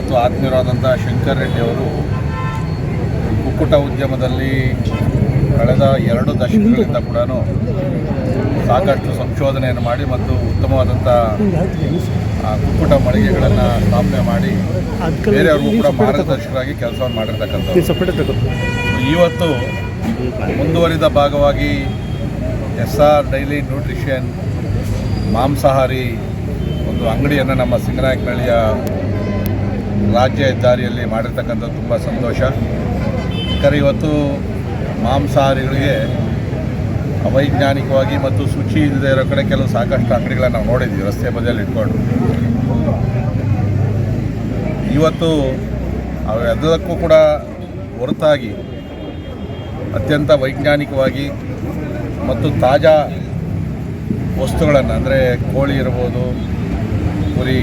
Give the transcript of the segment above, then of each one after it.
ಮತ್ತು ಆತ್ಮೀಯರಾದಂಥ ಶಂಕರ್ ರೆಡ್ಡಿ ಅವರು ಕುಕ್ಕುಟ ಉದ್ಯಮದಲ್ಲಿ ಕಳೆದ ಎರಡು ದಶಕಗಳಿಂದ ಕೂಡ ಸಾಕಷ್ಟು ಸಂಶೋಧನೆಯನ್ನು ಮಾಡಿ ಮತ್ತು ಉತ್ತಮವಾದಂಥ ಆ, ಕುಕ್ಕುಟ ಮಳಿಗೆಗಳನ್ನು ಸ್ಥಾಪನೆ ಮಾಡಿ ಬೇರೆಯವ್ರಿಗೂ ಕೂಡ ಮಾರ್ಗದರ್ಶಕರಾಗಿ ಕೆಲಸವನ್ನು ಮಾಡಿರ್ತಕ್ಕಂಥ ಇವತ್ತು ಮುಂದುವರಿದ ಭಾಗವಾಗಿ ಎಸ್ ಆರ್ ಡೈಲಿ ನ್ಯೂಟ್ರಿಷನ್ ಮಾಂಸಾಹಾರಿ ಒಂದು ಅಂಗಡಿಯನ್ನು ನಮ್ಮ ಸಿಂಗನಾಯಕನಹಳ್ಳಿಯ ರಾಜ್ಯ ಹೆದ್ದಾರಿಯಲ್ಲಿ ಮಾಡಿರ್ತಕ್ಕಂಥ ತುಂಬ ಸಂತೋಷ. ಯಾಕಂದರೆ ಇವತ್ತು ಮಾಂಸಾಹಾರಿಗಳಿಗೆ ಅವೈಜ್ಞಾನಿಕವಾಗಿ ಮತ್ತು ಶುಚಿ ಇಲ್ಲದೆ ಇರೋ ಕಡೆ ಕೆಲವು ಸಾಕಷ್ಟು ಅಂಗಡಿಗಳನ್ನು ನಾವು ನೋಡಿದ್ವಿ ರಸ್ತೆ ಬದಿಯಲ್ಲಿ ಇಟ್ಕೊಂಡು. ಇವತ್ತು ಅವೆಲ್ಲದಕ್ಕೂ ಕೂಡ ಹೊರತಾಗಿ ಅತ್ಯಂತ ವೈಜ್ಞಾನಿಕವಾಗಿ ಮತ್ತು ತಾಜಾ ವಸ್ತುಗಳನ್ನು, ಅಂದರೆ ಕೋಳಿ ಇರ್ಬೋದು, ಕುರಿ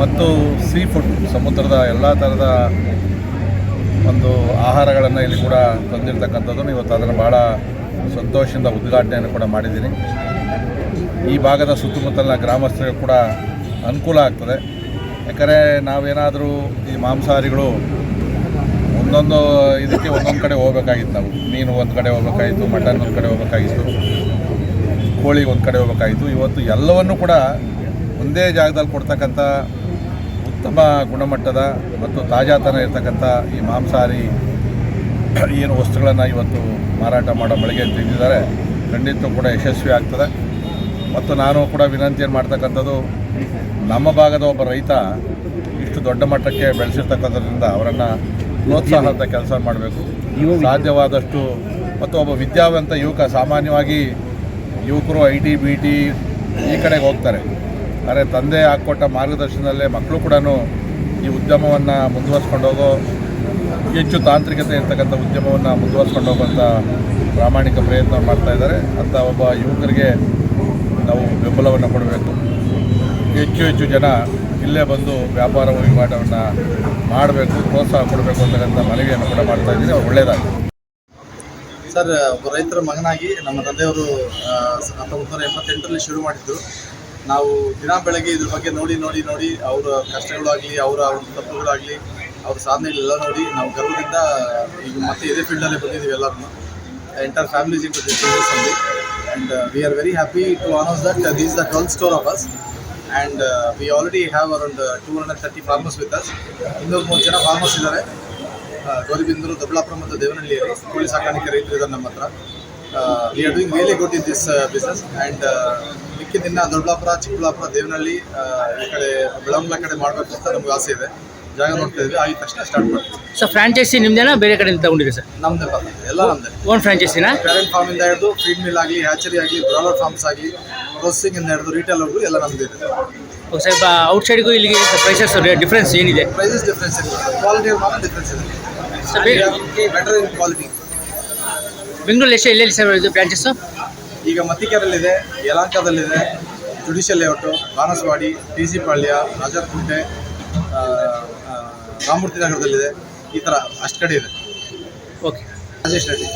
ಮತ್ತು ಸೀ ಫುಡ್ ಸಮುದ್ರದ ಎಲ್ಲ ಥರದ ಒಂದು ಆಹಾರಗಳನ್ನು ಇಲ್ಲಿ ಕೂಡ ತಂದಿರತಕ್ಕಂಥದ್ದು ಇವತ್ತು ಅದನ್ನು ಭಾಳ ಸಂತೋಷದಿಂದ ಉದ್ಘಾಟನೆಯನ್ನು ಕೂಡ ಮಾಡಿದ್ದೀನಿ. ಈ ಭಾಗದ ಸುತ್ತಮುತ್ತಲಿನ ಗ್ರಾಮಸ್ಥರಿಗೆ ಕೂಡ ಅನುಕೂಲ ಆಗ್ತದೆ. ಯಾಕಂದರೆ ನಾವೇನಾದರೂ ಈ ಮಾಂಸಾಹಾರಿಗಳು ಒಂದೊಂದು ಇದಕ್ಕೆ ಒಂದೊಂದು ಕಡೆ ಹೋಗ್ಬೇಕಾಗಿತ್ತು ನಾವು. ಮೀನು ಒಂದು ಕಡೆ ಹೋಗ್ಬೇಕಾಗಿತ್ತು, ಮಟನ್ ಒಂದು ಕಡೆ ಹೋಗ್ಬೇಕಾಗಿತ್ತು, ಕೋಳಿ ಒಂದು ಕಡೆ ಹೋಗ್ಬೇಕಾಗಿತ್ತು. ಇವತ್ತು ಎಲ್ಲವನ್ನು ಕೂಡ ಒಂದೇ ಜಾಗದಲ್ಲಿ ಕೊಡ್ತಕ್ಕಂಥ ಉತ್ತಮ ಗುಣಮಟ್ಟದ ಮತ್ತು ತಾಜಾತನ ಇರತಕ್ಕಂಥ ಈ ಮಾಂಸಾಹಾರಿ ಏನು ವಸ್ತುಗಳನ್ನು ಇವತ್ತು ಮಾರಾಟ ಮಾಡೋ ಮಳಿಗೆ ತಿಂದಿದ್ದಾರೆ ಖಂಡಿತ ಕೂಡ ಯಶಸ್ವಿ ಆಗ್ತದೆ. ಮತ್ತು ನಾನು ಕೂಡ ವಿನಂತಿಯನ್ನು ಮಾಡ್ತಕ್ಕಂಥದ್ದು, ನಮ್ಮ ಭಾಗದ ಒಬ್ಬ ರೈತ ಇಷ್ಟು ದೊಡ್ಡ ಮಟ್ಟಕ್ಕೆ ಬೆಳೆಸಿರ್ತಕ್ಕಂಥದ್ರಿಂದ ಅವರನ್ನು ಪ್ರೋತ್ಸಾಹದ ಕೆಲಸ ಮಾಡಬೇಕು. ಸಾಧ್ಯವಾದಷ್ಟು ಮತ್ತು ಒಬ್ಬ ವಿದ್ಯಾವಂತ ಯುವಕ, ಸಾಮಾನ್ಯವಾಗಿ ಯುವಕರು ಐ ಟಿ, ಬಿ ಟಿ ಈ ಕಡೆಗೆ ಹೋಗ್ತಾರೆ. ಆದರೆ ತಂದೆ ಹಾಕ್ಕೊಟ್ಟ ಮಾರ್ಗದರ್ಶನದಲ್ಲೇ ಮಕ್ಕಳು ಕೂಡ ಈ ಉದ್ಯಮವನ್ನು ಮುಂದುವರ್ಸ್ಕೊಂಡು ಹೋಗೋ ಹೆಚ್ಚು ತಾಂತ್ರಿಕತೆ ಇರ್ತಕ್ಕಂಥ ಉದ್ಯಮವನ್ನು ಮುಂದುವರ್ಸ್ಕೊಂಡು ಹೋಗುವಂಥ ಪ್ರಾಮಾಣಿಕ ಪ್ರಯತ್ನ ಮಾಡ್ತಾ ಇದ್ದಾರೆ. ಅಂತ ಒಬ್ಬ ಯುವಕರಿಗೆ ನಾವು ಬೆಂಬಲವನ್ನು ಕೊಡಬೇಕು. ಹೆಚ್ಚು ಹೆಚ್ಚು ಜನ ಇಲ್ಲೇ ಬಂದು ವ್ಯಾಪಾರ ವಹಿವಾಟವನ್ನು ಮಾಡಬೇಕು, ಪ್ರೋತ್ಸಾಹ ಕೊಡಬೇಕು ಅಂತಕ್ಕಂಥ ಮನವಿಯನ್ನು ಕೂಡ ಮಾಡ್ತಾ ಇದ್ದೀನಿ ಅವ್ರು ಒಳ್ಳೆಯದಾಗಲಿ ಸರ್, ಒಬ್ಬ ರೈತರ ಮಗನಾಗಿ ನಮ್ಮ ತಂದೆಯವರು ಹತ್ತೊಂಬತ್ತು ನೂರ ಎಂಬತ್ತೆಂಟರಲ್ಲಿ ಶುರು ಮಾಡಿದ್ದು. ನಾವು ದಿನ ಬೆಳಗ್ಗೆ ಇದ್ರ ಬಗ್ಗೆ ನೋಡಿ ನೋಡಿ ನೋಡಿ ಅವರ ಕಷ್ಟಗಳಾಗಲಿ, ಅವರ ಒಂದು ತಪ್ಪುಗಳಾಗಲಿ, ಅವ್ರ ಸಾಧನೆಗಳೆಲ್ಲ ನೋಡಿ ನಾವು ಗರ್ವದಿಂದ ಈಗ ಮತ್ತೆ ಇದೇ ಫೀಲ್ಡಲ್ಲೇ ಬಂದಿದ್ದೀವಿ ಎಲ್ಲರೂ ಎಂಟರ್ ಫ್ಯಾಮಿಲೀಸ್ ಇನ್ ಬಿಸ್ನೆಸ್ ಅಲ್ಲಿ. And we are very happy to announce that these the twelve store of us and we already have around two hundred thirty farmers with us ಇನ್ನೂರು ಮೂರು ಜನ ಫಾರ್ಮರ್ಸ್ ಇದ್ದಾರೆ. ಗೌರಿಬಿಂದೂರು, ದೊಡ್ಡಬಳ್ಳಾಪುರ ಮತ್ತು ದೇವನಹಳ್ಳಿಯಲ್ಲಿ ಕೋಳಿ ಸಾಕಾಣಿಕೆ ರೈತರು ಇದ್ದಾರೆ ನಮ್ಮ ಹತ್ರ. We are doing really good in this business and ಮಿಕ್ಕಿದಿನ್ನ Doddaballapura Chikkaballapura Devanahalli ಈ ಕಡೆ ಬೆಳಮಲ ಕಡೆ ಮಾಡಬೇಕು ಅಂತ ನಮ್ಗೆ ಆಸೆ ಇದೆ. ಜಾಗ ನೋಡ್ತಾ ಇದ್ವಿ ಆಗಿದ ತಕ್ಷಣ ಸ್ಟಾರ್ಟ್ ಮಾಡ್ತೀವಿ. ಸರ್ ಫ್ರಾಂಚೈಸಿ ನಿಮ್ದೇನಾ? ಬೇರೆ ಕಡೆಯಿಂದ ತಗೊಂಡಿರಿ ಸರ್ ನಮ್ಮದೇ ಎಲ್ಲ ನಮ್ದೆ. ಓನ್ ಫ್ರಾಂಚೈಸಿನ ಪೇರೆಂಟ್ ಫಾರ್ಮಿಂದ ಹಿಡಿದು ಫೀಡ್ ಮಿಲ್ ಆಗಲಿ ಹ್ಯಾಚರಿ ಆಗಲಿ ಬ್ರಾಲರ್ ಫಾರ್ಮ್ಸ್ ಆಗಲಿ ಪ್ರೊಸೆಸಿಂಗ್ ಇಂದ ಹಿಡಿದು ರಿಟೇಲರ್ಗೂ ಎಲ್ಲ ನಮ್ಮದೇ ಇದೆ. ಸ್ವಲ್ಪ ಔಟ್ಸೈಡ್ಗೂ ಇಲ್ಲಿಗೆ ಪ್ರೈಸಸ್ ಡಿಫ್ರೆನ್ಸ್ ಏನಿದೆ? ಪ್ರೈಸಸ್ ಡಿಫ್ರೆನ್ಸ್ ಇದೆ ಕ್ವಾಲಿಟಿ ಮಾತ್ರ ಡಿಫ್ರೆನ್ಸ್ ಇದೆ. ಬೆಟರ್ ಇನ್ ಕ್ವಾಲಿಟಿ ಬೆಂಗಳೂರಲ್ಲಿ ಎಷ್ಟು ಎಲ್ಲೆಲ್ಲಿ ಸರ್ ಇದು ಬ್ರಾಂಚಸ್ಸು ಈಗ ಮತ್ತಿಕೆರಲ್ಲಿದೆ ಯಲಾಂಕದಲ್ಲಿದೆ judicial layout Banaswadi T C Palya ಆ, ರಾಮಮೂರ್ತಿ ನಗರದಲ್ಲಿದೆ. ಈ ಥರ ಅಷ್ಟು ಕಡೆ ಇದೆ. ಓಕೆ ರಾಜೇಶ್ ರೆಡ್ಡಿ.